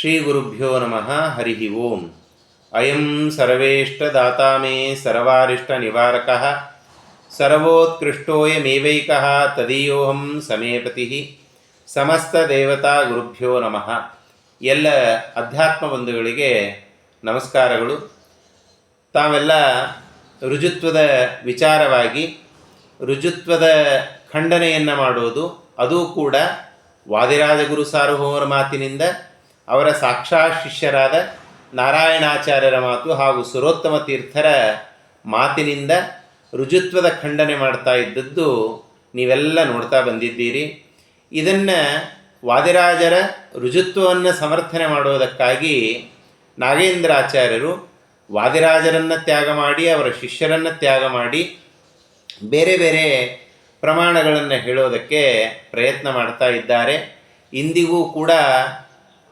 ಶ್ರೀಗುರುಭ್ಯೋ ನಮಃ ಹರಿ ಓಂ ಅಯಂ ಸರ್ವೇಷ್ಟದಾತಾ ಮೇ ಸರ್ವಾರಿಷ್ಟನಿವಾರಕ ಸರ್ವೋತ್ಕೃಷ್ಟೋಯಮೇವೈಕ ತದೀಯೋಹಂ ಸಮೇಪತಿ ಸಮಸ್ತದೇವತಾ ಗುರುಭ್ಯೋ ನಮಃ ಎಲ್ಲ ಅಧ್ಯಾತ್ಮ ಬಂಧುಗಳಿಗೆ ನಮಸ್ಕಾರಗಳು. ತಾವೆಲ್ಲ ರುಜುತ್ವದ ವಿಚಾರವಾಗಿ, ರುಜುತ್ವದ ಖಂಡನೆಯನ್ನು ಮಾಡೋದು, ಅದೂ ಕೂಡ ವಾದಿರಾಜಗುರು ಸಾರ್ವಭೌಮರ ಮಾತಿನಿಂದ ಅವರ ಸಾಕ್ಷಾ ಶಿಷ್ಯರಾದ ನಾರಾಯಣಾಚಾರ್ಯರ ಮಾತು ಹಾಗೂ ಸುರೋತ್ತಮ ತೀರ್ಥರ ಮಾತಿನಿಂದ ರುಜುತ್ವದ ಖಂಡನೆ ಮಾಡ್ತಾ ಇದ್ದದ್ದು ನೀವೆಲ್ಲ ನೋಡ್ತಾ ಬಂದಿದ್ದೀರಿ. ಇದನ್ನು ವಾದಿರಾಜರ ರುಜುತ್ವವನ್ನು ಸಮರ್ಥನೆ ಮಾಡೋದಕ್ಕಾಗಿ ನಾಗೇಂದ್ರಾಚಾರ್ಯರು ವಾದಿರಾಜರನ್ನು ತ್ಯಾಗ ಮಾಡಿ, ಅವರ ಶಿಷ್ಯರನ್ನು ತ್ಯಾಗ ಮಾಡಿ ಬೇರೆ ಬೇರೆ ಪ್ರಮಾಣಗಳನ್ನು ಹೇಳೋದಕ್ಕೆ ಪ್ರಯತ್ನ ಮಾಡ್ತಾ ಇದ್ದಾರೆ. ಇಂದಿಗೂ ಕೂಡ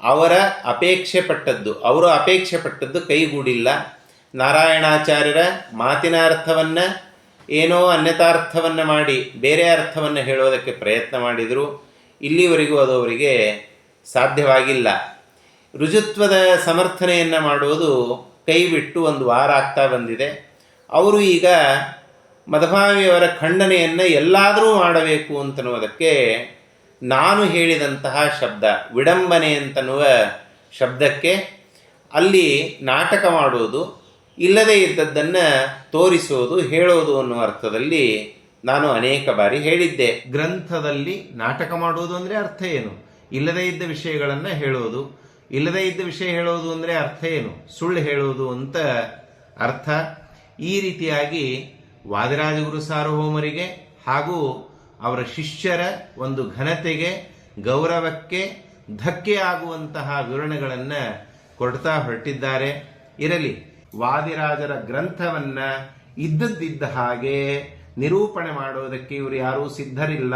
ಅವರ ಅಪೇಕ್ಷೆ ಪಟ್ಟದ್ದು ಅವರು ಅಪೇಕ್ಷೆ ಪಟ್ಟದ್ದು ಕೈಗೂಡಿಲ್ಲ. ನಾರಾಯಣಾಚಾರ್ಯರ ಮಾತಿನ ಅರ್ಥವನ್ನು ಏನೋ ಅನ್ಯತಾರ್ಥವನ್ನು ಮಾಡಿ, ಬೇರೆ ಅರ್ಥವನ್ನು ಹೇಳೋದಕ್ಕೆ ಪ್ರಯತ್ನ ಮಾಡಿದರು. ಇಲ್ಲಿವರೆಗೂ ಅದು ಅವರಿಗೆ ಸಾಧ್ಯವಾಗಿಲ್ಲ. ರುಜುತ್ವದ ಸಮರ್ಥನೆಯನ್ನು ಮಾಡುವುದು ಕೈ ಬಿಟ್ಟು ಒಂದು ವಾರ ಆಗ್ತಾ ಬಂದಿದೆ. ಅವರು ಈಗ ಮಧುಮಾವಿಯವರ ಖಂಡನೆಯನ್ನು ಎಲ್ಲಾದರೂ ಮಾಡಬೇಕು ಅಂತನ್ನುವುದಕ್ಕೆ ನಾನು ಹೇಳಿದಂತಹ ಶಬ್ದ, ವಿಡಂಬನೆ ಅಂತನ್ನುವ ಶಬ್ದಕ್ಕೆ ಅಲ್ಲಿ ನಾಟಕ ಮಾಡುವುದು, ಇಲ್ಲದೇ ಇದ್ದದ್ದನ್ನು ತೋರಿಸುವುದು, ಹೇಳೋದು ಅನ್ನುವ ಅರ್ಥದಲ್ಲಿ ನಾನು ಅನೇಕ ಬಾರಿ ಹೇಳಿದ್ದೆ. ಗ್ರಂಥದಲ್ಲಿ ನಾಟಕ ಮಾಡುವುದು ಅಂದರೆ ಅರ್ಥ ಏನು? ಇಲ್ಲದೇ ಇದ್ದ ವಿಷಯಗಳನ್ನು ಹೇಳೋದು, ಇಲ್ಲದೇ ಇದ್ದ ವಿಷಯ ಹೇಳೋದು ಅಂದರೆ ಅರ್ಥ ಏನು? ಸುಳ್ಳು ಹೇಳೋದು ಅಂತ ಅರ್ಥ. ಈ ರೀತಿಯಾಗಿ ವಾದಿರಾಜಗುರು ಸಾರ್ವಭೌಮರಿಗೆ ಹಾಗೂ ಅವರ ಶಿಷ್ಯರ ಒಂದು ಘನತೆಗೆ, ಗೌರವಕ್ಕೆ ಧಕ್ಕೆ ಆಗುವಂತಹ ವಿವರಣೆಗಳನ್ನು ಕೊಡ್ತಾ ಹೊರಟಿದ್ದಾರೆ. ಇರಲಿ, ವಾದಿರಾಜರ ಗ್ರಂಥವನ್ನ ಇದ್ದದ್ದಿದ್ದ ಹಾಗೆ ನಿರೂಪಣೆ ಮಾಡೋದಕ್ಕೆ ಇವರು ಯಾರೂ ಸಿದ್ಧರಿಲ್ಲ.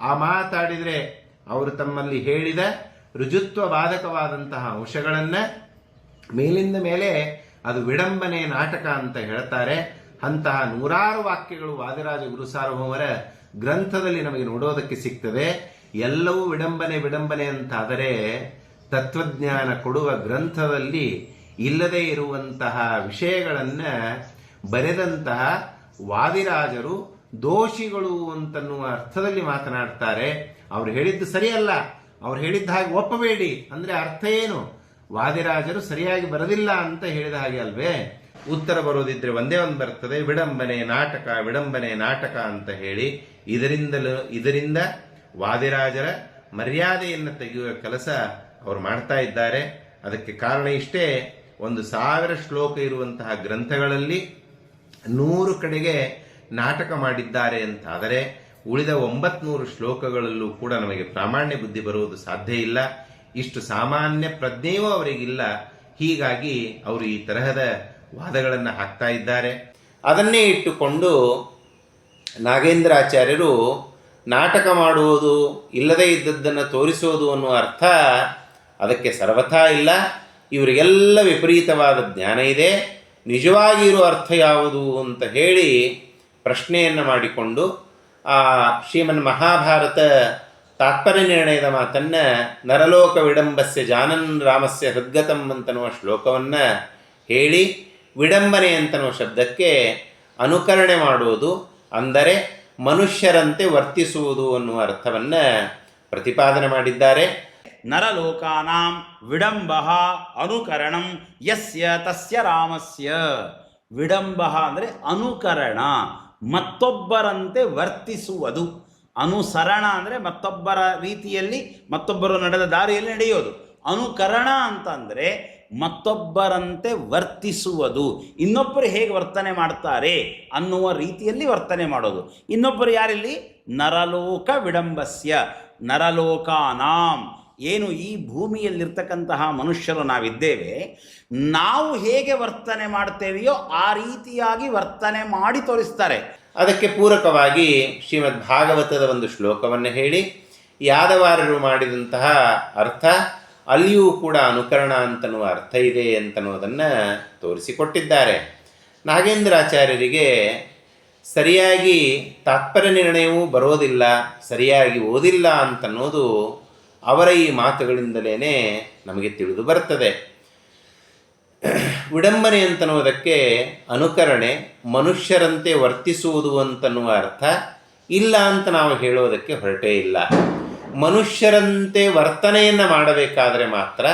ಆ ಮಾತಾಡಿದರೆ ಅವರು ತಮ್ಮಲ್ಲಿ ಹೇಳಿದ ರುಜುತ್ವ ಬಾಧಕವಾದಂತಹ ಅಂಶಗಳನ್ನು ಮೇಲಿಂದ ಮೇಲೆ ಅದು ವಿಡಂಬನೆ ನಾಟಕ ಅಂತ ಹೇಳ್ತಾರೆ. ಅಂತಹ ನೂರಾರು ವಾಕ್ಯಗಳು ವಾದಿರಾಜ ಗುರು ಸಾರ್ವಭೌಮರ ಗ್ರಂಥದಲ್ಲಿ ನಮಗೆ ನೋಡೋದಕ್ಕೆ ಸಿಗ್ತದೆ, ಎಲ್ಲವೂ ವಿಡಂಬನೆ ವಿಡಂಬನೆ ಅಂತಾದರೆ ತತ್ವಜ್ಞಾನ ಕೊಡುವ ಗ್ರಂಥದಲ್ಲಿ ಇಲ್ಲದೇ ಇರುವಂತಹ ವಿಷಯಗಳನ್ನು ಬರೆದಂತಹ ವಾದಿರಾಜರು, ದೋಷಿಗಳು ಅಂತನ್ನುವ ಅರ್ಥದಲ್ಲಿ ಮಾತನಾಡ್ತಾರೆ. ಅವ್ರು ಹೇಳಿದ್ದು ಸರಿಯಲ್ಲ, ಅವ್ರು ಹೇಳಿದ್ದ ಹಾಗೆ ಒಪ್ಪಬೇಡಿ. ಅಂದ್ರೆ ಅರ್ಥ ಏನು? ವಾದಿರಾಜರು ಸರಿಯಾಗಿ ಬರದಿಲ್ಲ ಅಂತ ಹೇಳಿದ ಹಾಗೆ ಅಲ್ವೇ? ಉತ್ತರ ಬರೋದಿದ್ರೆ ಒಂದೇ ಒಂದು ಬರ್ತದೆ, ವಿಡಂಬನೆ ನಾಟಕ ವಿಡಂಬನೆ ನಾಟಕ ಅಂತ ಹೇಳಿ ಇದರಿಂದಲೂ, ಇದರಿಂದ ವಾದಿರಾಜರ ಮರ್ಯಾದೆಯನ್ನು ತೆಗೆಯುವ ಕೆಲಸ ಅವರು ಮಾಡ್ತಾ ಇದ್ದಾರೆ. ಅದಕ್ಕೆ ಕಾರಣ ಇಷ್ಟೇ, ಒಂದು ಸಾವಿರ ಶ್ಲೋಕ ಇರುವಂತಹ ಗ್ರಂಥಗಳಲ್ಲಿ ನೂರು ಕಡೆಗೆ ನಾಟಕ ಮಾಡಿದ್ದಾರೆ ಅಂತಾದರೆ, ಉಳಿದ ಒಂಬತ್ನೂರು ಶ್ಲೋಕಗಳಲ್ಲೂ ಕೂಡ ನಮಗೆ ಪ್ರಾಮಾಣ್ಯ ಬುದ್ಧಿ ಬರುವುದು ಸಾಧ್ಯ ಇಲ್ಲ. ಇಷ್ಟು ಸಾಮಾನ್ಯ ಪ್ರಜ್ಞೆಯೂ ಅವರಿಗಿಲ್ಲ. ಹೀಗಾಗಿ ಅವರು ಈ ತರಹದ ವಾದಗಳನ್ನು ಹಾಕ್ತಾ ಇದ್ದಾರೆ. ಅದನ್ನೇ ಇಟ್ಟುಕೊಂಡು ನಾಗೇಂದ್ರಾಚಾರ್ಯರು ನಾಟಕ ಮಾಡುವುದು ಇಲ್ಲದೇ ಇದ್ದದ್ದನ್ನು ತೋರಿಸೋದು ಅನ್ನುವ ಅರ್ಥ ಅದಕ್ಕೆ ಸರ್ವಥಾ ಇಲ್ಲ. ಇವರಿಗೆಲ್ಲ ವಿಪರೀತವಾದ ಜ್ಞಾನ ಇದೆ. ನಿಜವಾಗಿರೋ ಅರ್ಥ ಯಾವುದು ಅಂತ ಹೇಳಿ ಪ್ರಶ್ನೆಯನ್ನು ಮಾಡಿಕೊಂಡು ಆ ಶ್ರೀಮನ್ ಮಹಾಭಾರತ ತಾತ್ಪರ್ಯ ನಿರ್ಣಯದ ಮಾತನ್ನು ನರಲೋಕ ವಿಡಂಬಸ್ಯ ಜಾನನ್ ರಾಮಸ್ಯ ಹೃದ್ಗತಂ ಅಂತನ್ನುವ ಶ್ಲೋಕವನ್ನು ಹೇಳಿ ವಿಡಂಬನೆ ಅಂತನೋ ಶಬ್ದಕ್ಕೆ ಅನುಕರಣೆ ಮಾಡುವುದು ಅಂದರೆ ಮನುಷ್ಯರಂತೆ ವರ್ತಿಸುವುದು ಅನ್ನುವ ಅರ್ಥವನ್ನು ಪ್ರತಿಪಾದನೆ ಮಾಡಿದ್ದಾರೆ. ನರಲೋಕಾನಾಂ ವಿಡಂಬ ಅನುಕರಣಂ ಯಸ್ಯ ತಸ್ಯ ರಾಮಸ್ಯ. ವಿಡಂಬ ಅಂದರೆ ಅನುಕರಣ, ಮತ್ತೊಬ್ಬರಂತೆ ವರ್ತಿಸುವುದು. ಅನುಸರಣ ಅಂದರೆ ಮತ್ತೊಬ್ಬರ ರೀತಿಯಲ್ಲಿ ಮತ್ತೊಬ್ಬರು ನಡೆದ ದಾರಿಯಲ್ಲಿ ನಡೆಯೋದು. ಅನುಕರಣ ಅಂತಂದರೆ ಮತ್ತೊಬ್ಬರಂತೆ ವರ್ತಿಸುವುದು. ಇನ್ನೊಬ್ಬರು ಹೇಗೆ ವರ್ತನೆ ಮಾಡ್ತಾರೆ ಅನ್ನುವ ರೀತಿಯಲ್ಲಿ ವರ್ತನೆ ಮಾಡೋದು. ಇನ್ನೊಬ್ಬರು ಯಾರಿಲ್ಲಿ? ನರಲೋಕ ವಿಡಂಬಸ್ಯ. ನರಲೋಕಾನಾಂ. ಏನು ಈ ಭೂಮಿಯಲ್ಲಿರ್ತಕ್ಕಂತಹ ಮನುಷ್ಯರು ನಾವಿದ್ದೇವೆ. ನಾವು ಹೇಗೆ ವರ್ತನೆ ಮಾಡ್ತೇವೆಯೋ ಆ ರೀತಿಯಾಗಿ ವರ್ತನೆ ಮಾಡಿ ತೋರಿಸ್ತಾರೆ. ಅದಕ್ಕೆ ಪೂರಕವಾಗಿ ಶ್ರೀಮದ್ ಭಾಗವತದ ಒಂದು ಶ್ಲೋಕವನ್ನು ಹೇಳಿ, ಯಾದವಾರರು ಮಾಡಿದಂತಹ ಅರ್ಥ ಅಲ್ಲಿಯೂ ಕೂಡ ಅನುಕರಣ ಅಂತನ್ನುವ ಅರ್ಥ ಇದೆ ಅಂತನ್ನುವುದನ್ನು ತೋರಿಸಿಕೊಟ್ಟಿದ್ದಾರೆ. ನಾಗೇಂದ್ರಾಚಾರ್ಯರಿಗೆ ಸರಿಯಾಗಿ ತಾತ್ಪರ್ಯ ನಿರ್ಣಯವೂ ಬರೋದಿಲ್ಲ, ಸರಿಯಾಗಿ ಓದಿಲ್ಲ ಅಂತನ್ನೋದು ಅವರ ಈ ಮಾತುಗಳಿಂದಲೇ ನಮಗೆ ತಿಳಿದು ಬರ್ತದೆ. ವಿಡಂಬನೆ ಅಂತನ್ನುವುದಕ್ಕೆ ಅನುಕರಣೆ ಮನುಷ್ಯರಂತೆ ವರ್ತಿಸುವುದು ಅಂತನ್ನುವ ಅರ್ಥ, ಇಲ್ಲ ಅಂತ ನಾವು ಹೇಳೋದಕ್ಕೆ ಹೊರಟೇ ಇಲ್ಲ. ಮನುಷ್ಯರಂತೆ ವರ್ತನೆಯನ್ನು ಮಾಡಬೇಕಾದರೆ ಮಾತ್ರ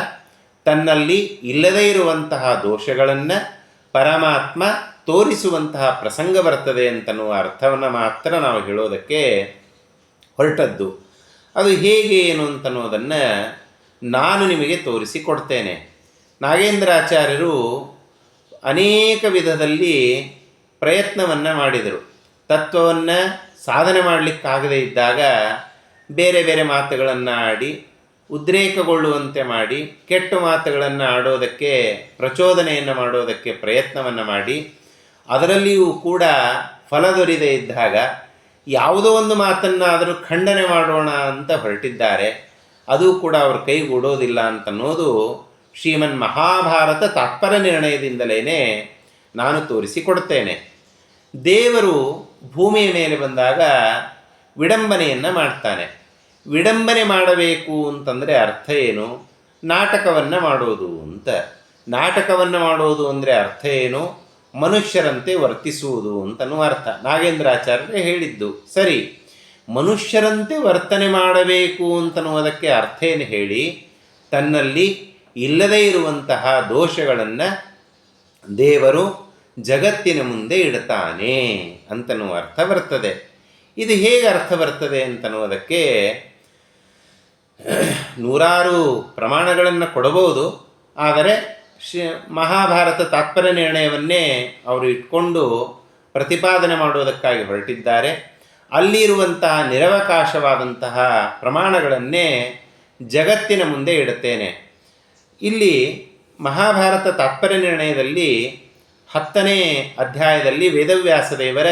ತನ್ನಲ್ಲಿ ಇಲ್ಲದೇ ಇರುವಂತಹ ದೋಷಗಳನ್ನು ಪರಮಾತ್ಮ ತೋರಿಸುವಂತಹ ಪ್ರಸಂಗ ಬರ್ತದೆ ಅಂತನ್ನುವ ಅರ್ಥವನ್ನು ಮಾತ್ರ ನಾವು ಹೇಳೋದಕ್ಕೆ ಹೊರಟದ್ದು. ಅದು ಹೇಗೆ ಏನು ಅಂತನ್ನೋದನ್ನು ನಾನು ನಿಮಗೆ ತೋರಿಸಿಕೊಡ್ತೇನೆ. ನಾಗೇಂದ್ರಾಚಾರ್ಯರು ಅನೇಕ ವಿಧದಲ್ಲಿ ಪ್ರಯತ್ನವನ್ನು ಮಾಡಿದರು. ತತ್ವವನ್ನು ಸಾಧನೆ ಮಾಡಲಿಕ್ಕಾಗದೇ ಇದ್ದಾಗ ಬೇರೆ ಬೇರೆ ಮಾತುಗಳನ್ನು ಆಡಿ ಉದ್ರೇಕಗೊಳ್ಳುವಂತೆ ಮಾಡಿ, ಕೆಟ್ಟ ಮಾತುಗಳನ್ನು ಆಡೋದಕ್ಕೆ ಪ್ರಚೋದನೆಯನ್ನು ಮಾಡೋದಕ್ಕೆ ಪ್ರಯತ್ನವನ್ನು ಮಾಡಿ, ಅದರಲ್ಲಿಯೂ ಕೂಡ ಫಲ ದೊರೆಯದೇ ಇದ್ದಾಗ ಯಾವುದೋ ಒಂದು ಮಾತನ್ನಾದರೂ ಖಂಡನೆ ಮಾಡೋಣ ಅಂತ ಹೊರಟಿದ್ದಾರೆ. ಅದು ಕೂಡ ಅವ್ರ ಕೈಗೂಡೋದಿಲ್ಲ ಅಂತನ್ನೋದು ಶ್ರೀಮನ್ ಮಹಾಭಾರತ ತಾತ್ಪರ್ಯ ನಿರ್ಣಯದಿಂದಲೇ ನಾನು ತೋರಿಸಿಕೊಡ್ತೇನೆ. ದೇವರು ಭೂಮಿಯ ಮೇಲೆ ಬಂದಾಗ ವಿಡಂಬನೆಯನ್ನು ಮಾಡ್ತಾನೆ. ವಿಡಂಬನೆ ಮಾಡಬೇಕು ಅಂತಂದರೆ ಅರ್ಥ ಏನು? ನಾಟಕವನ್ನು ಮಾಡೋದು ಅಂತ. ನಾಟಕವನ್ನು ಮಾಡೋದು ಅಂದರೆ ಅರ್ಥ ಏನು? ಮನುಷ್ಯರಂತೆ ವರ್ತಿಸುವುದು ಅಂತನೂ ಅರ್ಥ. ನಾಗೇಂದ್ರಾಚಾರ್ಯರೇ ಹೇಳಿದ್ದು, ಸರಿ, ಮನುಷ್ಯರಂತೆ ವರ್ತನೆ ಮಾಡಬೇಕು ಅಂತನ್ನುವುದಕ್ಕೆ ಅರ್ಥ ಏನು ಹೇಳಿ? ತನ್ನಲ್ಲಿ ಇಲ್ಲದೇ ಇರುವಂತಹ ದೋಷಗಳನ್ನು ದೇವರು ಜಗತ್ತಿನ ಮುಂದೆ ಇಡ್ತಾನೆ ಅಂತನೂ ಅರ್ಥ ಬರ್ತದೆ. ಇದು ಹೇಗೆ ಅರ್ಥ ಬರ್ತದೆ ಅಂತನ್ನುವುದಕ್ಕೆ ನೂರಾರು ಪ್ರಮಾಣಗಳನ್ನು ಕೊಡಬಹುದು. ಆದರೆ ಶ್ರೀ ಮಹಾಭಾರತ ತಾತ್ಪರ್ಯ ನಿರ್ಣಯವನ್ನೇ ಅವರು ಇಟ್ಕೊಂಡು ಪ್ರತಿಪಾದನೆ ಮಾಡುವುದಕ್ಕಾಗಿ ಹೊರಟಿದ್ದಾರೆ. ಅಲ್ಲಿರುವಂತಹ ನಿರವಕಾಶವಾದಂತಹ ಪ್ರಮಾಣಗಳನ್ನೇ ಜಗತ್ತಿನ ಮುಂದೆ ಇಡುತ್ತೇನೆ. ಇಲ್ಲಿ ಮಹಾಭಾರತ ತಾತ್ಪರ್ಯ ನಿರ್ಣಯದಲ್ಲಿ ಹತ್ತನೇ ಅಧ್ಯಾಯದಲ್ಲಿ ವೇದವ್ಯಾಸ ದೇವರ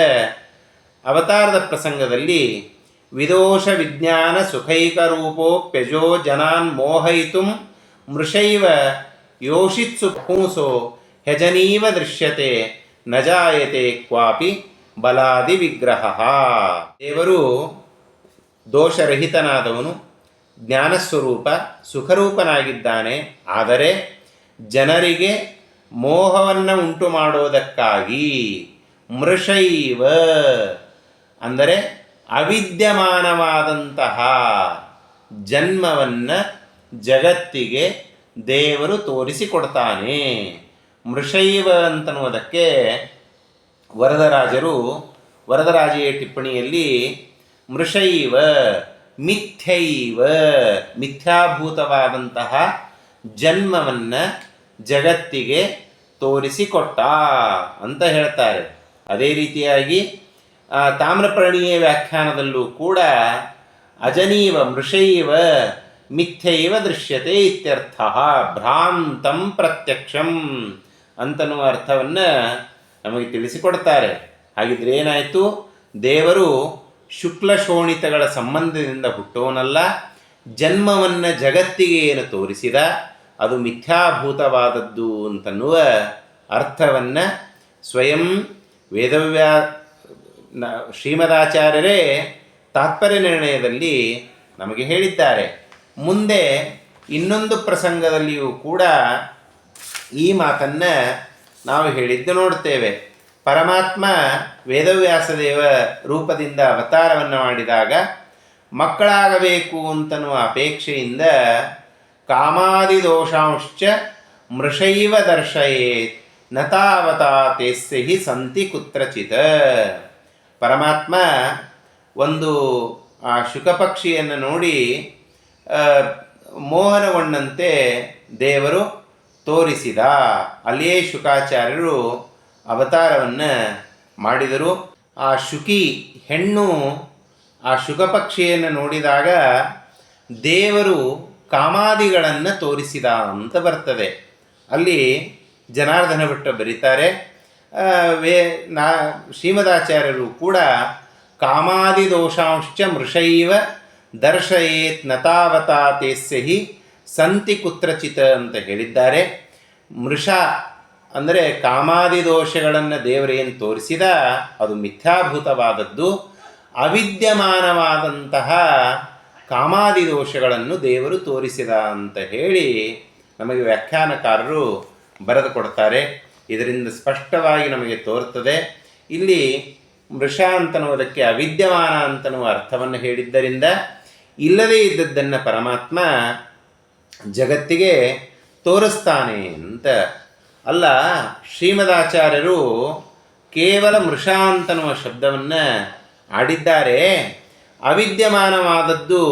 ಅವತಾರದ ಪ್ರಸಂಗದಲ್ಲಿ ವಿದೋಷ ವಿಜ್ಞಾನ ಸುಖೈಕ ರೂಪೋಪ್ಯಜೋ ಜನಾನ್ ಮೋಹಯಿತು ಮೃಷೈವ ಯೋಷಿತ್ಸು ಪುಂಸೋ ಹೆಜನೀವ ದೃಶ್ಯತೆ ನ ಜಾಯತೆ ಕ್ವಾಪಿ ಬಲಾದಿ ವಿಗ್ರಹ. ದೇವರು ದೋಷರಹಿತನಾದವನು, ಜ್ಞಾನಸ್ವರೂಪ, ಸುಖರೂಪನಾಗಿದ್ದಾನೆ. ಆದರೆ ಜನರಿಗೆ ಮೋಹವನ್ನು ಉಂಟು ಮಾಡೋದಕ್ಕಾಗಿ ಮೃಷೈವ ಅಂದರೆ ಅವಿದ್ಯಮಾನವಾದಂತಹ ಜನ್ಮವನ್ನು ಜಗತ್ತಿಗೆ ದೇವರು ತೋರಿಸಿಕೊಡ್ತಾನೆ. ಮೃಷೈವ ಅಂತನ್ನುವುದಕ್ಕೆ ವರದರಾಜರು, ವರದರಾಜೆಯ ಟಿಪ್ಪಣಿಯಲ್ಲಿ ಮೃಷೈವ, ಮಿಥ್ಯೈವ, ಮಿಥ್ಯಾಭೂತವಾದಂತಹ ಜನ್ಮವನ್ನು ಜಗತ್ತಿಗೆ ತೋರಿಸಿಕೊಟ್ಟ ಅಂತ ಹೇಳ್ತಾರೆ. ಅದೇ ರೀತಿಯಾಗಿ ತಾಮ್ರಪರ್ಣಿಯ ವ್ಯಾಖ್ಯಾನದಲ್ಲೂ ಕೂಡ ಅಜನೀವ, ಮೃಷೈವ, ಮಿಥ್ಯೈವ ದೃಶ್ಯತೆ ಇತ್ಯರ್ಥ, ಭ್ರಾಂತಂ ಪ್ರತ್ಯಕ್ಷಂ ಅಂತನ್ನುವ ಅರ್ಥವನ್ನು ನಮಗೆ ತಿಳಿಸಿಕೊಡ್ತಾರೆ. ಹಾಗಿದ್ರೆ ಏನಾಯಿತು? ದೇವರು ಶುಕ್ಲ ಶೋಣಿತಗಳ ಸಂಬಂಧದಿಂದ ಹುಟ್ಟೋನಲ್ಲ, ಜನ್ಮವನ್ನು ಜಗತ್ತಿಗೆ ಏನು ತೋರಿಸಿದ, ಅದು ಮಿಥ್ಯಾಭೂತವಾದದ್ದು ಅಂತನ್ನುವ ಅರ್ಥವನ್ನು ಸ್ವಯಂ ವೇದವ್ಯಾ ನ ಶ್ರೀಮದಾಚಾರ್ಯರೇ ತಾತ್ಪರ್ಯ ನಿರ್ಣಯದಲ್ಲಿ ನಮಗೆ ಹೇಳಿದ್ದಾರೆ. ಮುಂದೆ ಇನ್ನೊಂದು ಪ್ರಸಂಗದಲ್ಲಿಯೂ ಕೂಡ ಈ ಮಾತನ್ನು ನಾವು ಹೇಳಿದ್ದು ನೋಡ್ತೇವೆ. ಪರಮಾತ್ಮ ವೇದವ್ಯಾಸದೇವ ರೂಪದಿಂದ ಅವತಾರವನ್ನು ಮಾಡಿದಾಗ ಮಕ್ಕಳಾಗಬೇಕು ಅಂತನ್ನುವ ಅಪೇಕ್ಷೆಯಿಂದ ಕಾಮಾದಿ ದೋಷಾಂಶ್ಚ ಮೃಷೈವ ದರ್ಶಯೇತ್ ನತಾವತಾ ತೇಸ್ಯ ಹಿ ಸಂತಿ ಕುತ್ರಚಿತ. ಪರಮಾತ್ಮ ಒಂದು, ಆ ಶುಕಪಕ್ಷಿಯನ್ನು ನೋಡಿ ಮೋಹನವಣ್ಣಂತೆ ದೇವರು ತೋರಿಸಿದ. ಅಲ್ಲಿಯೇ ಶುಕಾಚಾರ್ಯರು ಅವತಾರವನ್ನು ಮಾಡಿದರು. ಆ ಶುಕಿ ಹೆಣ್ಣು, ಆ ಶುಕಪಕ್ಷಿಯನ್ನು ನೋಡಿದಾಗ ದೇವರು ಕಾಮಾದಿಗಳನ್ನು ತೋರಿಸಿದ ಅಂತ ಬರ್ತದೆ. ಅಲ್ಲಿ ಜನಾರ್ದನ ಭಟ್ಟ ಬರೀತಾರೆ. ವೇ, ನಾ, ಶ್ರೀಮದಾಚಾರ್ಯರು ಕೂಡ ಕಾಮಾದಿ ದೋಷಾಂಶ್ಚ ಮೃಷೈವ ದರ್ಶಯೇತ್ ನತಾವತಾ ತೇಸ್ಯ ಹಿ ಸಂತಿ ಕುತ್ರಚಿತ ಅಂತ ಹೇಳಿದ್ದಾರೆ. ಮೃಷ ಅಂದರೆ ಕಾಮಾದಿ ದೋಷಗಳನ್ನು ದೇವರೇನು ತೋರಿಸಿದ ಅದು ಮಿಥ್ಯಾಭೂತವಾದದ್ದು. ಅವಿದ್ಯಮಾನವಾದಂತಹ ಕಾಮಾದಿ ದೋಷಗಳನ್ನು ದೇವರು ತೋರಿಸಿದ ಅಂತ ಹೇಳಿ ನಮಗೆ ವ್ಯಾಖ್ಯಾನಕಾರರು ಬರೆದು ಕೊಡ್ತಾರೆ. ಇದರಿಂದ ಸ್ಪಷ್ಟವಾಗಿ ನಮಗೆ ತೋರುತ್ತದೆ ಇಲ್ಲಿ ಮೃಷ ಅಂತನ್ನುವುದಕ್ಕೆ ಅವಿದ್ಯಮಾನ ಅಂತನ್ನುವ ಅರ್ಥವನ್ನು ಹೇಳಿದ್ದರಿಂದ ಇಲ್ಲದೇ ಇದ್ದದ್ದನ್ನು ಪರಮಾತ್ಮ ಜಗತ್ತಿಗೆ ತೋರಿಸ್ತಾನೆ ಅಂತ. ಅಲ್ಲ, ಶ್ರೀಮದಾಚಾರ್ಯರು ಕೇವಲ ಮೃಷ ಅಂತನ್ನುವ ಶಬ್ದವನ್ನು ಆಡಿದ್ದಾರೆ. ಅವಿದ್ಯಮಾನವಾದದ್ದು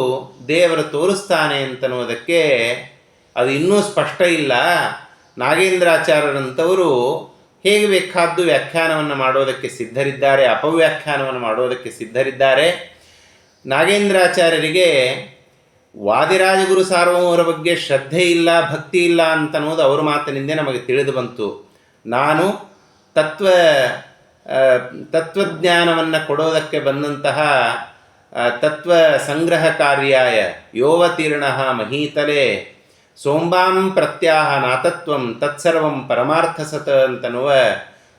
ದೇವರು ತೋರಿಸ್ತಾನೆ ಅಂತನ್ನುವುದಕ್ಕೆ ಅದು ಇನ್ನೂ ಸ್ಪಷ್ಟ ಇಲ್ಲ. ನಾಗೇಂದ್ರಾಚಾರ್ಯರಂಥವರು ಹೇಗೆ ಬೇಕಾದ್ದು ವ್ಯಾಖ್ಯಾನವನ್ನು ಮಾಡೋದಕ್ಕೆ ಸಿದ್ಧರಿದ್ದಾರೆ, ಅಪವ್ಯಾಖ್ಯಾನವನ್ನು ಮಾಡೋದಕ್ಕೆ ಸಿದ್ಧರಿದ್ದಾರೆ. ನಾಗೇಂದ್ರಾಚಾರ್ಯರಿಗೆ ವಾದಿರಾಜಗುರು ಸಾರ್ವಭೌಮರ ಬಗ್ಗೆ ಶ್ರದ್ಧೆ ಇಲ್ಲ, ಭಕ್ತಿ ಇಲ್ಲ ಅಂತನ್ನೋದು ಅವರ ಮಾತಿನಿಂದ ನಮಗೆ ತಿಳಿದು ಬಂತು. ನಾನು ತತ್ವ ತತ್ವಜ್ಞಾನವನ್ನು ಕೊಡೋದಕ್ಕೆ ಬಂದಂತಹ ತತ್ವ ಸಂಗ್ರಹ ಕಾರ್ಯಾಯ ಯೋವತೀರ್ಣ ಮಹೀತಲೆ ಸೋಂಬಾಂ ಪ್ರತ್ಯಾಹ ನಾತತ್ವಂ ತತ್ಸರ್ವಂ ಪರಮಾರ್ಥ ಸತ ಅಂತನ್ನುವ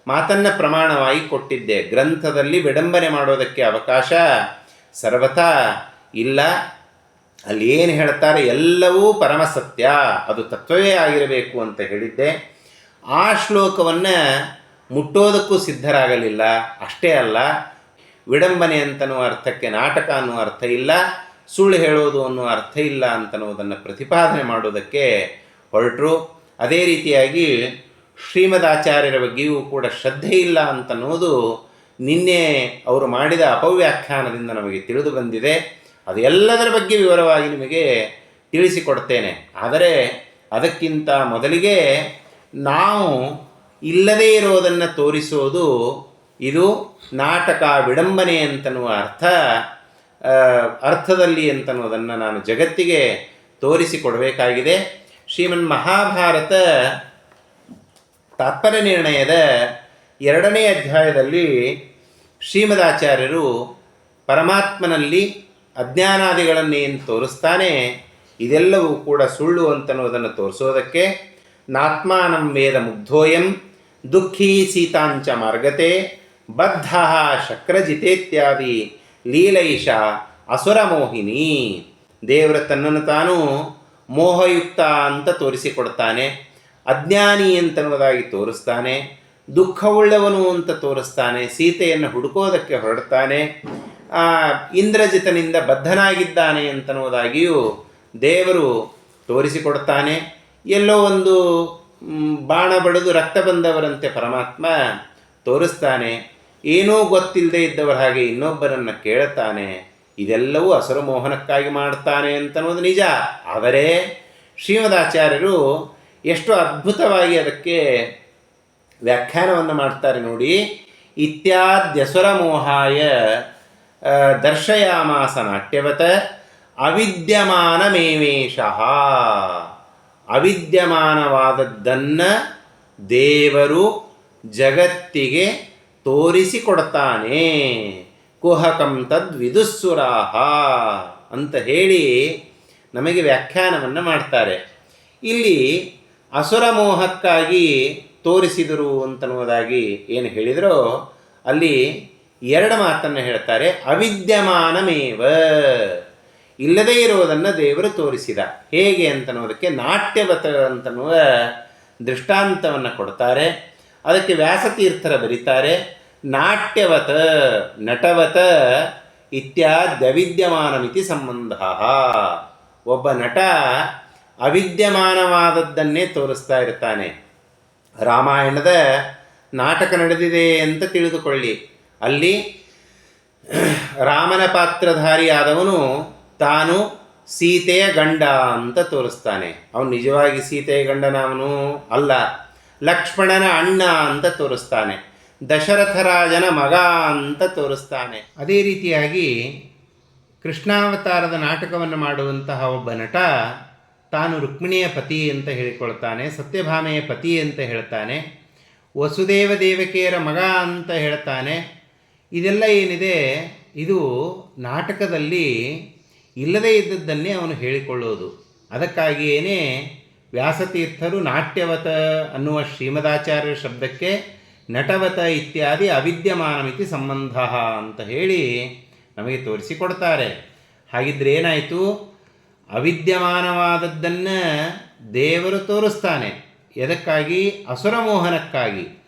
ಮಾತನ್ನು ಪ್ರಮಾಣವಾಗಿ ಕೊಟ್ಟಿದ್ದೆ. ಗ್ರಂಥದಲ್ಲಿ ವಿಡಂಬನೆ ಮಾಡೋದಕ್ಕೆ ಅವಕಾಶ ಸರ್ವಥಾ ಇಲ್ಲ. ಅಲ್ಲಿ ಏನು ಹೇಳ್ತಾರೆ? ಎಲ್ಲವೂ ಪರಮಸತ್ಯ, ಅದು ತತ್ವವೇ ಆಗಿರಬೇಕು ಅಂತ ಹೇಳಿದ್ದೆ. ಆ ಶ್ಲೋಕವನ್ನು ಮುಟ್ಟೋದಕ್ಕೂ ಸಿದ್ಧರಾಗಲಿಲ್ಲ. ಅಷ್ಟೇ ಅಲ್ಲ, ವಿಡಂಬನೆ ಅಂತನೋ ಅರ್ಥಕ್ಕೆ ನಾಟಕ ಅನ್ನುವ ಅರ್ಥ ಇಲ್ಲ. ಸುಳ್ಳು ಹೇಳೋದು ಅನ್ನೋ ಅರ್ಥ ಇಲ್ಲ ಅಂತನ್ನುವುದನ್ನು ಪ್ರತಿಪಾದನೆ ಮಾಡೋದಕ್ಕೆ ಹೊರಟರು. ಅದೇ ರೀತಿಯಾಗಿ ಶ್ರೀಮದಾಚಾರ್ಯರ ಬಗ್ಗೆಯೂ ಕೂಡ ಶ್ರದ್ಧೆ ಇಲ್ಲ ಅಂತನ್ನುವುದು ನಿನ್ನೆ ಅವರು ಮಾಡಿದ ಅಪವ್ಯಾಖ್ಯಾನದಿಂದ ನಮಗೆ ತಿಳಿದು ಬಂದಿದೆ. ಅದು ಎಲ್ಲದರ ಬಗ್ಗೆ ವಿವರವಾಗಿ ನಿಮಗೆ ತಿಳಿಸಿಕೊಡ್ತೇನೆ. ಆದರೆ ಅದಕ್ಕಿಂತ ಮೊದಲಿಗೆ ನಾವು ಇಲ್ಲದೇ ಇರೋದನ್ನು ತೋರಿಸೋದು ಇದು ನಾಟಕ ವಿಡಂಬನೆ ಅಂತನ್ನುವ ಅರ್ಥ ಅರ್ಥದಲ್ಲಿ ಅಂತನ್ನೋದನ್ನು ನಾನು ಜಗತ್ತಿಗೆ ತೋರಿಸಿಕೊಡಬೇಕಾಗಿದೆ. ಶ್ರೀಮನ್ ಮಹಾಭಾರತ ತಾತ್ಪರ್ಯ ನಿರ್ಣಯದ ಎರಡನೇ ಅಧ್ಯಾಯದಲ್ಲಿ ಶ್ರೀಮದಾಚಾರ್ಯರು ಪರಮಾತ್ಮನಲ್ಲಿ ಅಜ್ಞಾನಾದಿಗಳನ್ನೇನು ತೋರಿಸ್ತಾನೆ. ಇದೆಲ್ಲವೂ ಕೂಡ ಸುಳ್ಳು ಅಂತನ್ನುವುದನ್ನು ತೋರಿಸೋದಕ್ಕೆ ನಾತ್ಮಾನಂ ವೇದ ಮುಗ್ಧೋಯಂ ದುಃಖೀ ಸೀತಾಂಚ ಮಾರ್ಗತೆ ಬದ್ಧ ಶಕ್ರಜಿತೇತ್ಯಾದಿ ಲೀಲೈಷ, ಅಸುರಮೋಹಿನಿ. ದೇವರ ತನ್ನನ್ನು ತಾನು ಮೋಹಯುಕ್ತ ಅಂತ ತೋರಿಸಿಕೊಡ್ತಾನೆ ಅಜ್ಞಾನಿ ಅಂತನ್ನುವುದಾಗಿ ತೋರಿಸ್ತಾನೆ. ದುಃಖವುಳ್ಳವನು ಅಂತ ತೋರಿಸ್ತಾನೆ. ಸೀತೆಯನ್ನು ಹುಡುಕೋದಕ್ಕೆ ಹೊರಡ್ತಾನೆ. ಇಂದ್ರಜಿತನಿಂದ ಬದ್ಧನಾಗಿದ್ದಾನೆ ಅಂತನ್ನುವುದಾಗಿಯೂ ದೇವರು ತೋರಿಸಿಕೊಡ್ತಾನೆ ಎಲ್ಲೋ ಒಂದು ಬಾಣ ಬಡಿದು ರಕ್ತ ಬಂದವರಂತೆ ಪರಮಾತ್ಮ ತೋರಿಸ್ತಾನೆ. ಏನೂ ಗೊತ್ತಿಲ್ಲದೆ ಇದ್ದವರ ಹಾಗೆ ಇನ್ನೊಬ್ಬರನ್ನು ಕೇಳುತ್ತಾನೆ ಇದೆಲ್ಲವೂ ಹಸರು ಮೋಹನಕ್ಕಾಗಿ ಮಾಡ್ತಾನೆ ಅಂತನ್ನೋದು ನಿಜ. ಆದರೆ ಶ್ರೀಮದಾಚಾರ್ಯರು ಎಷ್ಟು ಅದ್ಭುತವಾಗಿ ಅದಕ್ಕೆ ವ್ಯಾಖ್ಯಾನವನ್ನು ಮಾಡ್ತಾರೆ ನೋಡಿ ಇತ್ಯಾದ್ಯಸುರ ಮೋಹಾಯ ದರ್ಶಯಾಮಾಸ ನಾಟ್ಯವತ ಅವಿದ್ಯಮಾನಮೇವೇಶಃ ಅವಿದ್ಯಮಾನವಾದದ್ದನ್ನು ದೇವರು ಜಗತ್ತಿಗೆ ತೋರಿಸಿಕೊಡ್ತಾನೆ. ಕುಹಕಂ ತದ್ವಿದುಸ್ಸುರಾಹ ಅಂತ ಹೇಳಿ ನಮಗೆ ವ್ಯಾಖ್ಯಾನವನ್ನು ಮಾಡ್ತಾರೆ. ಇಲ್ಲಿ ಅಸುರ ಮೋಹಕ್ಕಾಗಿ ತೋರಿಸಿದರು ಅಂತನ್ನುವುದಾಗಿ ಏನು ಹೇಳಿದರೋ, ಅಲ್ಲಿ ಎರಡು ಮಾತನ್ನು ಹೇಳ್ತಾರೆ. ಅವಿದ್ಯಮಾನಮೇವ. ಇಲ್ಲದೇ ಇರುವುದನ್ನು ದೇವರು ತೋರಿಸಿದ. ಹೇಗೆ ಅಂತನ್ನುವುದಕ್ಕೆ ನಾಟ್ಯವತ ಅಂತನ್ನುವ ದೃಷ್ಟಾಂತವನ್ನು ಕೊಡ್ತಾರೆ. ಅದಕ್ಕೆ ವ್ಯಾಸತೀರ್ಥರ ಬರೀತಾರೆ, ನಾಟ್ಯವತ, ನಟವತ ಇತ್ಯಾದ್ಯವಿದ್ಯಮಾನಮಿತಿ ಸಂಬಂಧ. ಒಬ್ಬ ನಟ ಅವಿದ್ಯಮಾನವಾದದ್ದನ್ನೇ ತೋರಿಸ್ತಾ ಇರ್ತಾನೆ. ರಾಮಾಯಣದ ನಾಟಕ ನಡೆದಿದೆ ಅಂತ ತಿಳಿದುಕೊಳ್ಳಿ. ಅಲ್ಲಿ ರಾಮನ ಪಾತ್ರಧಾರಿಯಾದವನು ತಾನು ಸೀತೆಯ ಗಂಡ ಅಂತ ತೋರಿಸ್ತಾನೆ. ಅವನು ನಿಜವಾಗಿ ಸೀತೆಯ ಗಂಡನವನು ಅಲ್ಲ. ಲಕ್ಷ್ಮಣನ ಅಣ್ಣ ಅಂತ ತೋರಿಸ್ತಾನೆ. ದಶರಥರಾಜನ ಮಗ ಅಂತ ತೋರಿಸ್ತಾನೆ. ಅದೇ ರೀತಿಯಾಗಿ ಕೃಷ್ಣಾವತಾರದ ನಾಟಕವನ್ನು ಮಾಡುವಂತಹ ಒಬ್ಬ ನಟ ತಾನು ರುಕ್ಮಿಣಿಯ ಪತಿ ಅಂತ ಹೇಳಿಕೊಳ್ತಾನೆ, ಸತ್ಯಭಾಮೆಯ ಪತಿ ಅಂತ ಹೇಳ್ತಾನೆ, ವಸುದೇವ ದೇವಕಿಯರ ಮಗ ಅಂತ ಹೇಳ್ತಾನೆ. ಇದೆಲ್ಲ ಏನಿದೆ? ಇದು ನಾಟಕದಲ್ಲಿ ಇಲ್ಲದೇ ಇದ್ದದ್ದನ್ನೇ ಅವನು ಹೇಳಿಕೊಳ್ಳೋದು. ಅದಕ್ಕಾಗಿಯೇ ವ್ಯಾಸತೀರ್ಥರು ನಾಟ್ಯವತ ಅನ್ನುವ ಶ್ರೀಮದಾಚಾರ್ಯ ಶಬ್ದಕ್ಕೆ ನಟವತ ಇತ್ಯಾದಿ ಅವಿದ್ಯಮಾನಮಿತಿ ಸಂಬಂಧ ಅಂತ ಹೇಳಿ ನಮಗೆ ತೋರಿಸಿಕೊಡ್ತಾರೆ. ಹಾಗಿದ್ರೆ ಏನಾಯಿತು? ಅವಿದ್ಯಮಾನವಾದದ್ದನ್ನು ದೇವರು ತೋರಿಸ್ತಾನೆ. ಎದಕ್ಕಾಗಿ? ಅಸುರಮೋಹನಕ್ಕಾಗಿ.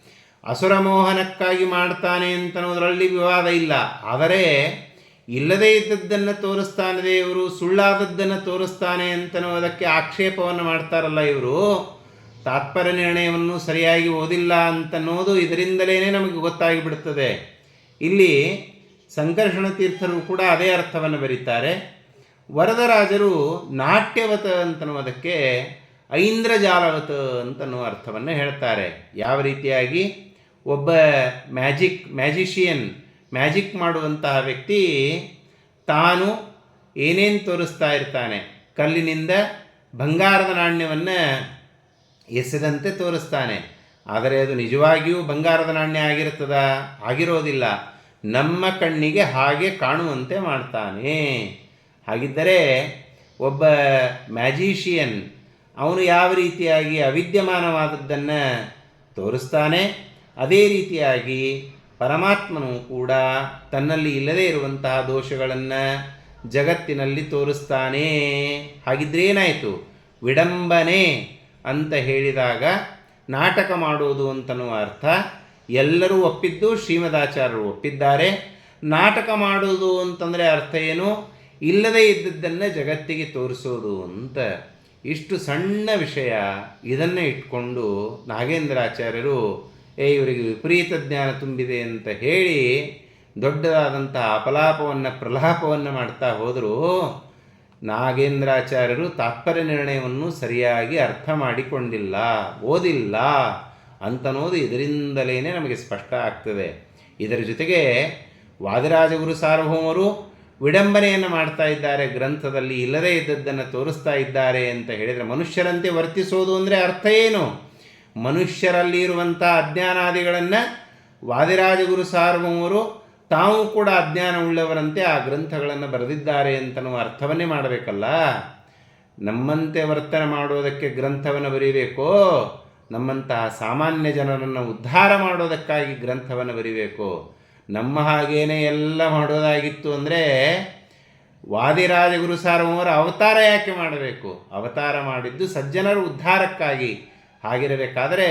ಅಸುರಮೋಹನಕ್ಕಾಗಿ ಅಸುರ ಮೋಹನಕ್ಕಾಗಿ ಮಾಡ್ತಾನೆ ಅಂತನೋದರಲ್ಲಿ ವಿವಾದ ಇಲ್ಲ. ಆದರೆ ಇಲ್ಲದೇ ಇದ್ದದ್ದನ್ನು ತೋರಿಸ್ತಾನೆ ದೇವರು ಸುಳ್ಳಾದದ್ದನ್ನು ತೋರಿಸ್ತಾನೆ ಅಂತನ್ನೋದಕ್ಕೆ ಆಕ್ಷೇಪವನ್ನು ಮಾಡ್ತಾರಲ್ಲ ಇವರು, ತಾತ್ಪರ್ಯ ನಿರ್ಣಯವನ್ನು ಸರಿಯಾಗಿ ಓದಿಲ್ಲ ಅಂತನ್ನೋದು ಇದರಿಂದಲೇ ನಮಗೆ ಗೊತ್ತಾಗಿಬಿಡುತ್ತದೆ ಇಲ್ಲಿ ಸಂಕರ್ಷಣ ತೀರ್ಥರು ಕೂಡ ಅದೇ ಅರ್ಥವನ್ನು ಬರೀತಾರೆ. ವರದರಾಜರು ನಾಟ್ಯವತ ಅಂತನ್ನುವುದಕ್ಕೆ ಐಂದ್ರಜಾಲವತ ಅಂತನ್ನುವ ಅರ್ಥವನ್ನು ಹೇಳ್ತಾರೆ. ಯಾವ ರೀತಿಯಾಗಿ? ಒಬ್ಬ ಮ್ಯಾಜಿಕ್, ಮ್ಯಾಜಿಷಿಯನ್. ಮ್ಯಾಜಿಕ್ ಮಾಡುವಂತಹ ವ್ಯಕ್ತಿ ತಾನು ಏನೇನು ತೋರಿಸ್ತಾ ಇರ್ತಾನೆ, ಕಲ್ಲಿನಿಂದ ಬಂಗಾರದ ನಾಣ್ಯವನ್ನು ಎಸೆದಂತೆ ತೋರಿಸ್ತಾನೆ. ಆದರೆ ಅದು ನಿಜವಾಗಿಯೂ ಬಂಗಾರದ ನಾಣ್ಯ ಆಗಿರುತ್ತದ? ಆಗಿರೋದಿಲ್ಲ. ನಮ್ಮ ಕಣ್ಣಿಗೆ ಹಾಗೆ ಕಾಣುವಂತೆ ಮಾಡ್ತಾನೆ. ಹಾಗಿದ್ದರೆ ಒಬ್ಬ ಮ್ಯಾಜಿಷಿಯನ್ ಅವನು ಯಾವ ರೀತಿಯಾಗಿ ಅವಿದ್ಯಮಾನವಾದದ್ದನ್ನು ತೋರಿಸ್ತಾನೆ, ಅದೇ ರೀತಿಯಾಗಿ ಪರಮಾತ್ಮನು ಕೂಡ ತನ್ನಲ್ಲಿ ಇಲ್ಲದೇ ಇರುವಂತಹ ದೋಷಗಳನ್ನು ಜಗತ್ತಿನಲ್ಲಿ ತೋರಿಸ್ತಾನೆ. ಹಾಗಿದ್ರೆ ಏನಾಯಿತು? ವಿಡಂಬನೆ ಅಂತ ಹೇಳಿದಾಗ ನಾಟಕ ಮಾಡುವುದು ಅಂತನೂ ಅರ್ಥ. ಎಲ್ಲರೂ ಒಪ್ಪಿದ್ದು, ಶ್ರೀಮದಾಚಾರ್ಯರು ಒಪ್ಪಿದ್ದಾರೆ. ನಾಟಕ ಮಾಡುವುದು ಅಂತಂದರೆ ಅರ್ಥ ಏನು? ಇಲ್ಲದೇ ಇದ್ದದ್ದನ್ನು ಜಗತ್ತಿಗೆ ತೋರಿಸೋದು ಅಂತ. ಇಷ್ಟು ಸಣ್ಣ ವಿಷಯ ಇದನ್ನೇ ಇಟ್ಕೊಂಡು ನಾಗೇಂದ್ರಾಚಾರ್ಯರು ಏ, ಇವರಿಗೆ ವಿಪರೀತ ಜ್ಞಾನ ತುಂಬಿದೆ ಅಂತ ಹೇಳಿ ದೊಡ್ಡದಾದಂಥ ಅಪಲಾಪವನ್ನು ಪ್ರಲಾಪವನ್ನು ಮಾಡ್ತಾ ಹೋದರೂ. ನಾಗೇಂದ್ರಾಚಾರ್ಯರು ತಾತ್ಪರ್ಯ ನಿರ್ಣಯವನ್ನು ಸರಿಯಾಗಿ ಅರ್ಥ ಮಾಡಿಕೊಂಡಿಲ್ಲ, ಓದಿಲ್ಲ ಅಂತನೋದು ಇದರಿಂದಲೇ ನಮಗೆ ಸ್ಪಷ್ಟ ಆಗ್ತದೆ. ಇದರ ಜೊತೆಗೆ ವಾದಿರಾಜಗುರು ಸಾರ್ವಭೌಮರು ವಿಡಂಬನೆಯನ್ನು ಮಾಡ್ತಾ ಇದ್ದಾರೆ, ಗ್ರಂಥದಲ್ಲಿ ಇಲ್ಲದೇ ಇದ್ದದ್ದನ್ನು ತೋರಿಸ್ತಾ ಇದ್ದಾರೆ ಅಂತ ಹೇಳಿದರೆ ಮನುಷ್ಯರಂತೆ ವರ್ತಿಸೋದು ಅಂದರೆ ಅರ್ಥ ಏನು? ಮನುಷ್ಯರಲ್ಲಿ ಇರುವಂಥ ಅಜ್ಞಾನಾದಿಗಳನ್ನು ವಾದಿರಾಜಗುರು ಸಾರ್ವಭೌಮರು ತಾವು ಕೂಡ ಅಜ್ಞಾನ ಉಳ್ಳವರಂತೆ ಆ ಗ್ರಂಥಗಳನ್ನು ಬರೆದಿದ್ದಾರೆ ಅಂತನ್ನುವ ಅರ್ಥವನ್ನೇ ಮಾಡಬೇಕಲ್ಲ? ನಮ್ಮಂತೆ ವರ್ತನೆ ಮಾಡೋದಕ್ಕೆ ಗ್ರಂಥವನ್ನು ಬರೀಬೇಕೋ? ನಮ್ಮಂತಹ ಸಾಮಾನ್ಯ ಜನರನ್ನು ಉದ್ಧಾರ ಮಾಡೋದಕ್ಕಾಗಿ ಗ್ರಂಥವನ್ನು ಬರೀಬೇಕು? ನಮ್ಮ ಹಾಗೇನೆ ಎಲ್ಲ ಮಾಡೋದಾಗಿತ್ತು ಅಂದರೆ ವಾದಿರಾಜಗುರು ಸಾರ್ವಮರ ಅವತಾರ ಯಾಕೆ ಮಾಡಬೇಕು? ಅವತಾರ ಮಾಡಿದ್ದು ಸಜ್ಜನರ ಉದ್ಧಾರಕ್ಕಾಗಿ. ಹಾಗಿರಬೇಕಾದರೆ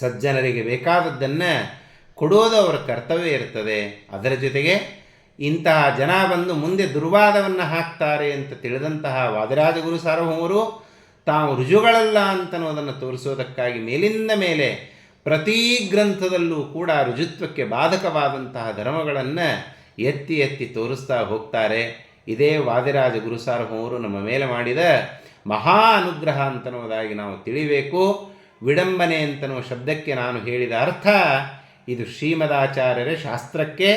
ಸಜ್ಜನರಿಗೆ ಬೇಕಾದದ್ದನ್ನು ಕೊಡೋದು ಅವರ ಕರ್ತವ್ಯ ಇರ್ತದೆ. ಅದರ ಜೊತೆಗೆ ಇಂತಹ ಜನ ಬಂದು ಮುಂದೆ ದುರ್ವಾದವನ್ನು ಹಾಕ್ತಾರೆ ಅಂತ ತಿಳಿದಂತಹ ವಾದಿರಾಜಗುರು ಸಾರ್ವಭೌಮರು ತಾವು ರುಜುಗಳಲ್ಲ ಅಂತನೋದನ್ನು ತೋರಿಸೋದಕ್ಕಾಗಿ ಮೇಲಿಂದ ಮೇಲೆ ಪ್ರತಿ ಗ್ರಂಥದಲ್ಲೂ ಕೂಡ ರುಜುತ್ವಕ್ಕೆ ಬಾಧಕವಾದಂತಹ ಧರ್ಮಗಳನ್ನು ಎತ್ತಿ ಎತ್ತಿ ತೋರಿಸ್ತಾ ಹೋಗ್ತಾರೆ. ಇದೇ ವಾದಿರಾಜ ಗುರು ನಮ್ಮ ಮೇಲೆ ಮಾಡಿದ ಮಹಾ ಅನುಗ್ರಹ ಅಂತನ್ನುವುದಾಗಿ ನಾವು ತಿಳಿಬೇಕು. ವಿಡಂಬನೆ ಅಂತನೋ ಶಬ್ದಕ್ಕೆ ನಾನು ಹೇಳಿದ ಅರ್ಥ, ಇದು ಶ್ರೀಮದಾಚಾರ್ಯರ ಶಾಸ್ತ್ರಕ್ಕೆ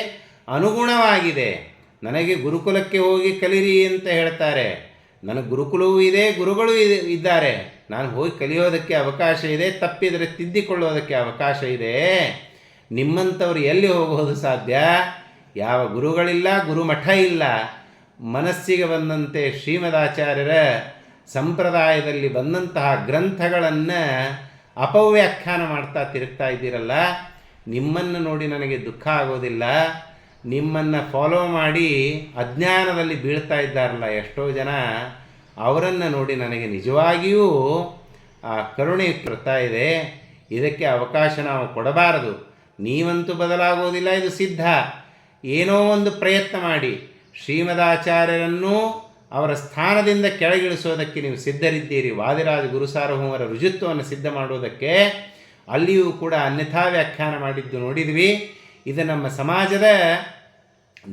ಅನುಗುಣವಾಗಿದೆ. ನನಗೆ ಗುರುಕುಲಕ್ಕೆ ಹೋಗಿ ಕಲಿರಿ ಅಂತ ಹೇಳ್ತಾರೆ. ನನಗೆ ಗುರುಕುಲವೂ ಇದೆ, ಗುರುಗಳು ಇದೆ, ಇದ್ದಾರೆ. ನಾನು ಹೋಗಿ ಕಲಿಯೋದಕ್ಕೆ ಅವಕಾಶ ಇದೆ, ತಪ್ಪಿದರೆ ತಿದ್ದಿಕೊಳ್ಳೋದಕ್ಕೆ ಅವಕಾಶ ಇದೆ. ನಿಮ್ಮಂಥವ್ರು ಎಲ್ಲಿ ಹೋಗೋದು ಸಾಧ್ಯ? ಯಾವ ಗುರುಗಳಿಲ್ಲ, ಗುರುಮಠ ಇಲ್ಲ. ಮನಸ್ಸಿಗೆ ಬಂದಂತೆ ಶ್ರೀಮದಾಚಾರ್ಯರ ಸಂಪ್ರದಾಯದಲ್ಲಿ ಬಂದಂತಹ ಗ್ರಂಥಗಳನ್ನು ಅಪವ್ಯಾಖ್ಯಾನ ಮಾಡ್ತಾ ತಿರುಗ್ತಾ ಇದ್ದೀರಲ್ಲ, ನಿಮ್ಮನ್ನು ನೋಡಿ ನನಗೆ ದುಃಖ ಆಗೋದಿಲ್ಲ, ನಿಮ್ಮನ್ನು ಫಾಲೋ ಮಾಡಿ ಅಜ್ಞಾನದಲ್ಲಿ ಬೀಳ್ತಾ ಇದ್ದಾರಲ್ಲ ಎಷ್ಟೋ ಜನ, ಅವರನ್ನು ನೋಡಿ ನನಗೆ ನಿಜವಾಗಿಯೂ ಆ ಕರುಣೆ ಬರ್ತಾ ಇದೆ. ಇದಕ್ಕೆ ಅವಕಾಶ ನಾವು ಕೊಡಬಾರದು. ನೀವಂತೂ ಬದಲಾಗೋದಿಲ್ಲ, ಇದು ಸಿದ್ಧ. ಏನೋ ಒಂದು ಪ್ರಯತ್ನ ಮಾಡಿ. ಶ್ರೀಮದಾಚಾರ್ಯರನ್ನು ಅವರ ಸ್ಥಾನದಿಂದ ಕೆಳಗಿಳಿಸೋದಕ್ಕೆ ನೀವು ಸಿದ್ಧರಿದ್ದೀರಿ. ವಾದಿರಾಜ ಗುರುಸಾರ್ವಭೌಮರ ರುಜುತ್ವವನ್ನು ಸಿದ್ಧ ಮಾಡುವುದಕ್ಕೆ ಅಲ್ಲಿಯೂ ಕೂಡ ಅನ್ಯಥಾ ವ್ಯಾಖ್ಯಾನ ಮಾಡಿದ್ದು ನೋಡಿದ್ವಿ. ಇದು ನಮ್ಮ ಸಮಾಜದ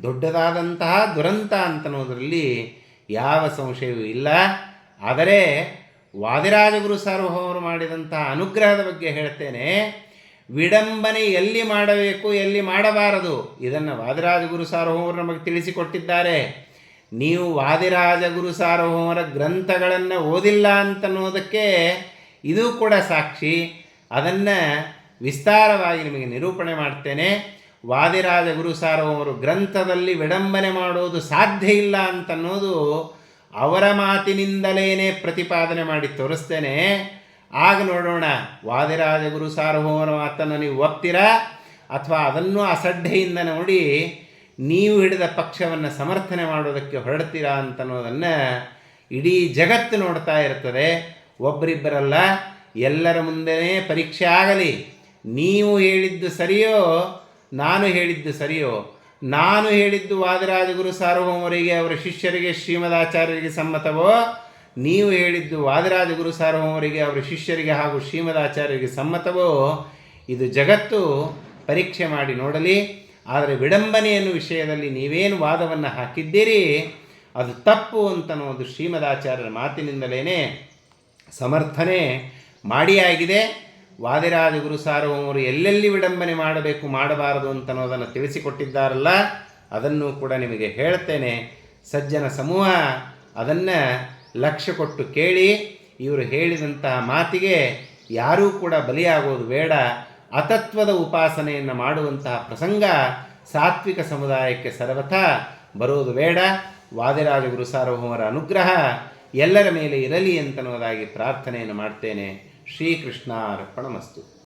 ದೊಡ್ಡದಾದಂತಹ ದುರಂತ ಅಂತನ್ನೋದರಲ್ಲಿ ಯಾವ ಸಂಶಯವೂ ಇಲ್ಲ. ಆದರೆ ವಾದಿರಾಜಗುರು ಸಾರ್ವಭೌಮರು ಮಾಡಿದಂತಹ ಅನುಗ್ರಹದ ಬಗ್ಗೆ ಹೇಳ್ತೇನೆ. ವಿಡಂಬನೆ ಎಲ್ಲಿ ಮಾಡಬೇಕು, ಎಲ್ಲಿ ಮಾಡಬಾರದು, ಇದನ್ನು ವಾದಿರಾಜಗುರು ಸಾರ್ವಭೌಮರು ನಮಗೆ ತಿಳಿಸಿಕೊಟ್ಟಿದ್ದಾರೆ. ನೀವು ವಾದಿರಾಜ ಗುರು ಸಾರ್ವಭೌಮರ ಗ್ರಂಥಗಳನ್ನು ಓದಿಲ್ಲ ಅಂತನ್ನುವುದಕ್ಕೆ ಇದು ಕೂಡ ಸಾಕ್ಷಿ. ಅದನ್ನು ವಿಸ್ತಾರವಾಗಿ ನಿಮಗೆ ನಿರೂಪಣೆ ಮಾಡ್ತೇನೆ. ವಾದಿರಾಜ ಗುರು ಸಾರ್ವಭೌಮರು ಗ್ರಂಥದಲ್ಲಿ ವಿಡಂಬನೆ ಮಾಡೋದು ಸಾಧ್ಯ ಇಲ್ಲ ಅಂತನ್ನೋದು ಅವರ ಮಾತಿನಿಂದಲೇ ಪ್ರತಿಪಾದನೆ ಮಾಡಿ ತೋರಿಸ್ತೇನೆ. ಆಗ ನೋಡೋಣ, ವಾದಿರಾಜ ಗುರು ಸಾರ್ವಭೌಮರ ಮಾತನ್ನು ನೀವು ಒಪ್ತೀರಾ? ಅಥವಾ ಅದನ್ನು ಅಸಡ್ಡೆಯಿಂದ ನೋಡಿ ನೀವು ಹಿಡಿದ ಪಕ್ಷವನ್ನು ಸಮರ್ಥನೆ ಮಾಡೋದಕ್ಕೆ ಹೊರಡ್ತೀರಾ ಅಂತನ್ನೋದನ್ನು ಇಡೀ ಜಗತ್ತು ನೋಡ್ತಾ ಇರ್ತದೆ. ಒಬ್ಬರಿಬ್ಬರಲ್ಲ ಎಲ್ಲರ ಮುಂದೆಯೇ ಪರೀಕ್ಷೆ ಆಗಲಿ. ನೀವು ಹೇಳಿದ್ದು ಸರಿಯೋ, ನಾನು ಹೇಳಿದ್ದು ಸರಿಯೋ. ನಾನು ಹೇಳಿದ್ದು ವಾದಿರಾಜ ಗುರು ಸಾರ್ವಭೌಮರಿಗೆ, ಅವರ ಶಿಷ್ಯರಿಗೆ, ಶ್ರೀಮದಾಚಾರ್ಯರಿಗೆ ಸಮ್ಮತವೋ? ನೀವು ಹೇಳಿದ್ದು ವಾದಿರಾಜ ಗುರು ಸಾರ್ವಭೌಮರಿಗೆ, ಅವರ ಶಿಷ್ಯರಿಗೆ ಹಾಗೂ ಶ್ರೀಮದಾಚಾರ್ಯರಿಗೆ ಸಮ್ಮತವೋ? ಇದು ಜಗತ್ತು ಪರೀಕ್ಷೆ ಮಾಡಿ ನೋಡಲಿ. ಆದರೆ ವಿಡಂಬನೆಯನ್ನು ವಿಷಯದಲ್ಲಿ ನೀವೇನು ವಾದವನ್ನು ಹಾಕಿದ್ದೀರಿ? ಅದು ತಪ್ಪು ಅಂತನ್ನುವುದು ಶ್ರೀಮದಾಚಾರ್ಯರ ಮಾತಿನಿಂದಲೇ ಸಮರ್ಥನೆ ಮಾಡಿಯಾಗಿದೆ. ವಾದಿರಾಜ ಗುರು ಸಾರ್ವಭೌಮರು ಎಲ್ಲೆಲ್ಲಿ ವಿಡಂಬನೆ ಮಾಡಬೇಕು, ಮಾಡಬಾರದು ಅಂತನ್ನೋದನ್ನು ತಿಳಿಸಿಕೊಟ್ಟಿದ್ದಾರಲ್ಲ, ಅದನ್ನು ಕೂಡ ನಿಮಗೆ ಹೇಳ್ತೇನೆ. ಸಜ್ಜನ ಸಮೂಹ ಅದನ್ನು ಲಕ್ಷ್ಯ ಕೊಟ್ಟು ಕೇಳಿ, ಇವರು ಹೇಳಿದಂತಹ ಮಾತಿಗೆ ಯಾರೂ ಕೂಡ ಬಲಿಯಾಗೋದು ಬೇಡ. ಅತತ್ವದ ಉಪಾಸನೆಯನ್ನು ಮಾಡುವಂತಹ ಪ್ರಸಂಗ ಸಾತ್ವಿಕ ಸಮುದಾಯಕ್ಕೆ ಸರ್ವಥ ಬರೋದು ಬೇಡ. ವಾದಿರಾಜ ಗುರು ಸಾರ್ವಭೌಮರ ಅನುಗ್ರಹ ಎಲ್ಲರ ಮೇಲೆ ಇರಲಿ ಅಂತನ್ನುವುದಾಗಿ ಪ್ರಾರ್ಥನೆಯನ್ನು ಮಾಡ್ತೇನೆ. ಶ್ರೀಕೃಷ್ಣಾರ್ಪಣಮಸ್ತು.